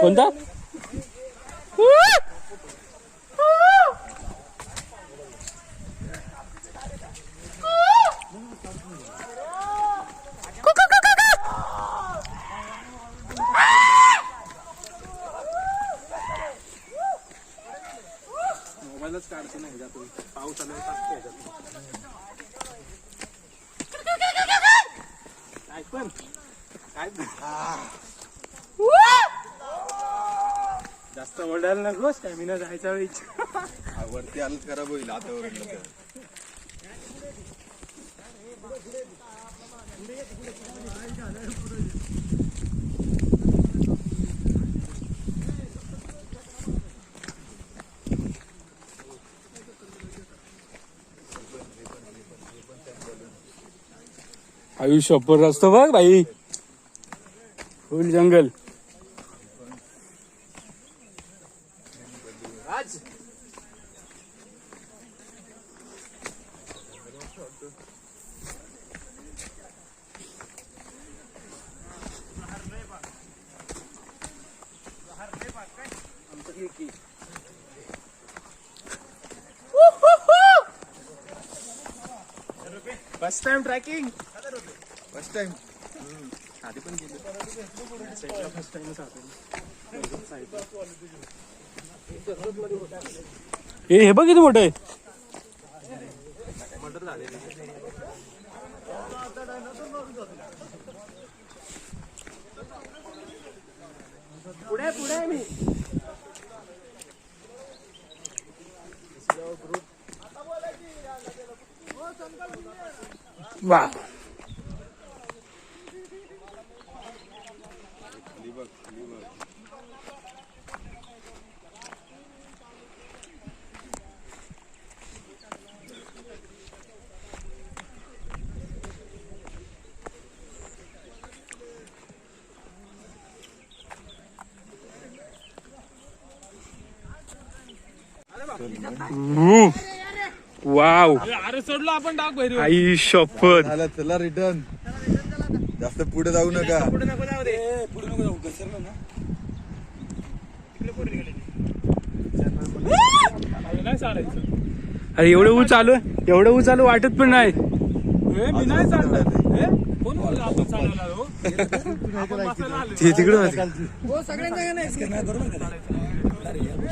¿Cuánto? ¡Uh! पाऊस आला काय पण. काय जास्त ओढायला नको स्टॅमिना जायचा वेळी वरती आलं खराब होईल आता ओरडलं तर आयुष्यभर असतो बघ भाई फुल जंगल First time tracking. Tracking first time आधी पण साईडला फर्स्ट टाइमच हे हे बघ किती मोठं आहे. पुढे पुढे आहे मी. वा वाव अरे सोडलो आपण टाक बैरी आई शपथ. झालं चला रिटर्न जास्त पुढे जाऊ नका. पुढे नको जाऊ दे. पुढे नको जाऊ घसरलो ना. नाही चालायचं. अरे एवढं ऊ चालू एवढं ऊ चालू वाटत पण नाही. मी नाही चालणार. कोण बोलला आपण चालवणार हो?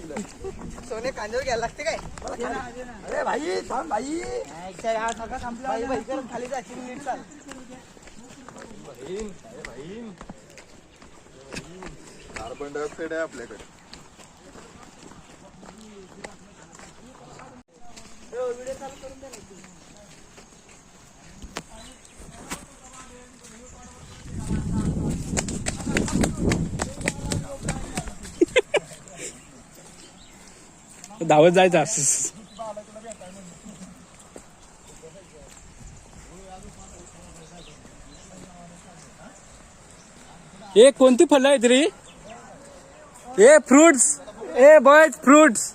सोने कांद्यावर घ्यायला लागते काय? अरे भाई थांब भाई. भाई भाई कर खाली जाशील नीट चाल. कार्बन डायऑक्साईड आहे आपल्याकडे. धावत जायचं. असं ए कोणती फळं आहेत रे? ए फ्रुट्स ए बॉयज फ्रुट्स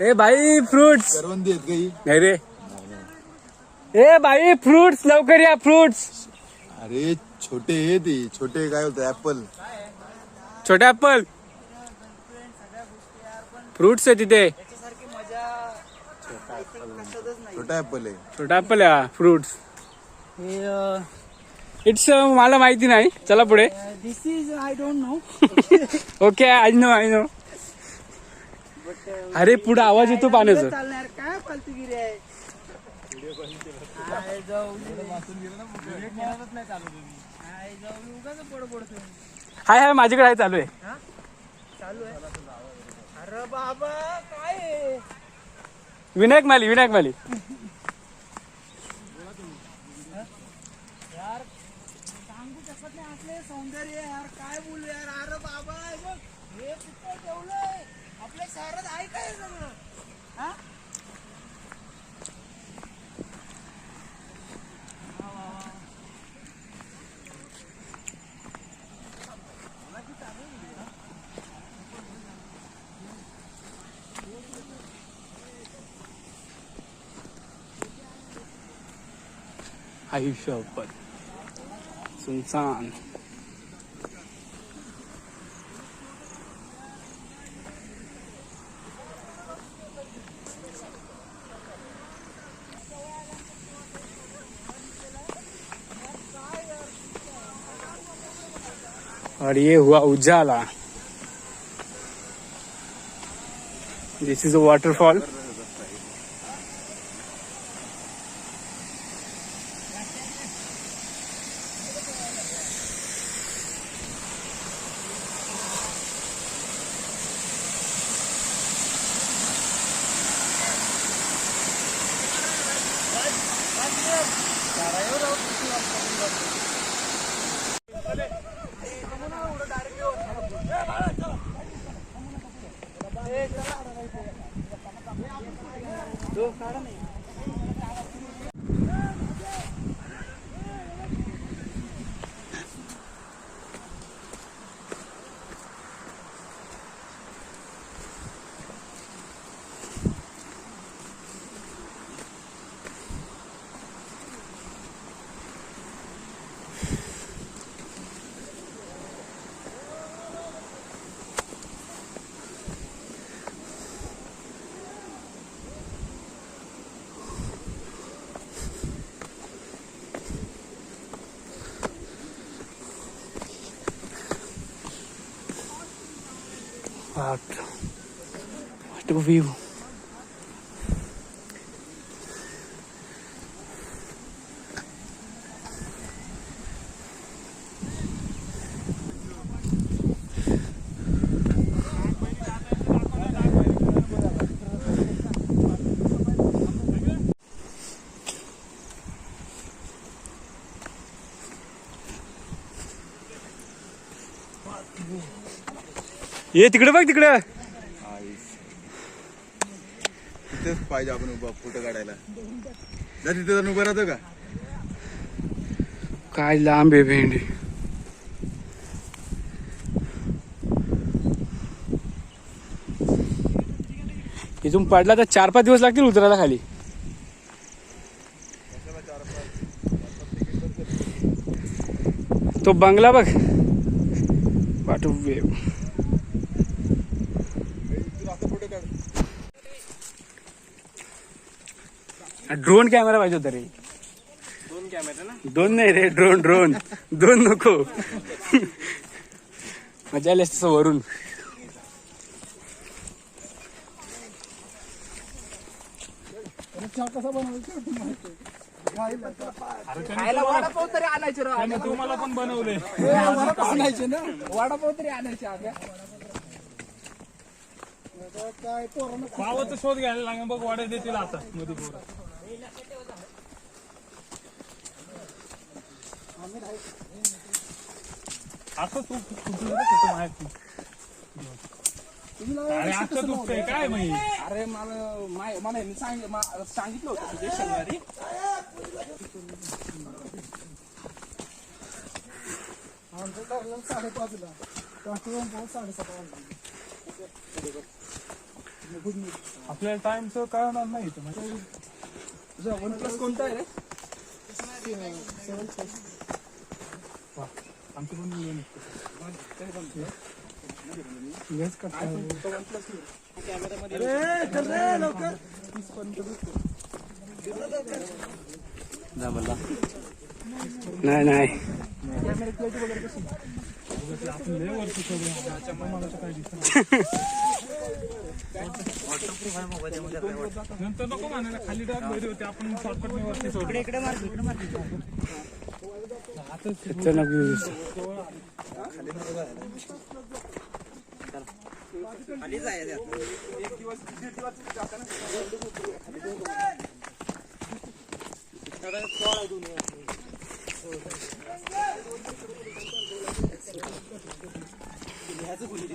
ए भाई फ्रुट्स करवंदी आहेत काही? नाही रे. ए भाई फ्रुट्स लवकर या फ्रुट्स अरे छोटे हे ते छोटे काय होतं ऍपल छोटे ऍपल फ्रुट्स आहे तिथे. छोटा ऍपल आहे छोटा ऍपल आहे फ्रुट्स इट्स मला माहिती नाही. चला पुढे. This is I don't know okay I know I know अरे पुढे आवाज येतो पाण्याचा. हाय हाय माझ्याकडे आहे चालू आहे. चालू आहे. अरे बाबा काय? विनायक माली विनायक माली. यार सांगू शकत नाही असले सौंदर्य यार. काय बोलू यार? अरे बाबा हे बघ हे कुठं ठेवलंय? आपल्या शहरात आहे काय सगळं हा? आयुष्य सुनसान और ये हुआ उजाला. दिस इज़ अ वाटरफॉल तो काढा नाही. Estou vivo. ये तिकडे बघ तिकडे. तिथेच पाहिजे आपण उभा फोटो काढायला. जा तिथे जाऊन उभं राहतो का? काय लांब आहे भेंडी. इथून पडला तर चार पाच दिवस लागतील उतरायला खाली. तो बंगला बघ. वाटू वेव फोटो काढ ड्रोन कॅमेरा पाहिजे होता रे. दोन नाही रे ड्रोन ड्रोन. दोन नको. मजा आली असते तसं वरून वडापाव तरी आणायचे राव तुम्हाला पण बनवले. आणायचे ना. वडापाव तरी आणायचे आग्या पावाचा शोध घ्यायला लागेल. बघ वाड्या देतील आता मध्ये पोरं असं तू कुठलं माहीत. अरे असं दुखतंय काय माहिती? अरे मला माय- मला यांनी सांग- मा- सांगितलं होतं तुझे शनिवारी. आपल्याला टाइमचं कळणार नाही इथं. म्हणजे वन प्लस कोणता आहे रे आमचं पण नाही नाही आपण नंतर नको म्हणायला खाली डाग बरी होते आपण शॉर्टकट वरती सोडू इकडे मार इकडे मार चल खाली ह्याचं बोलू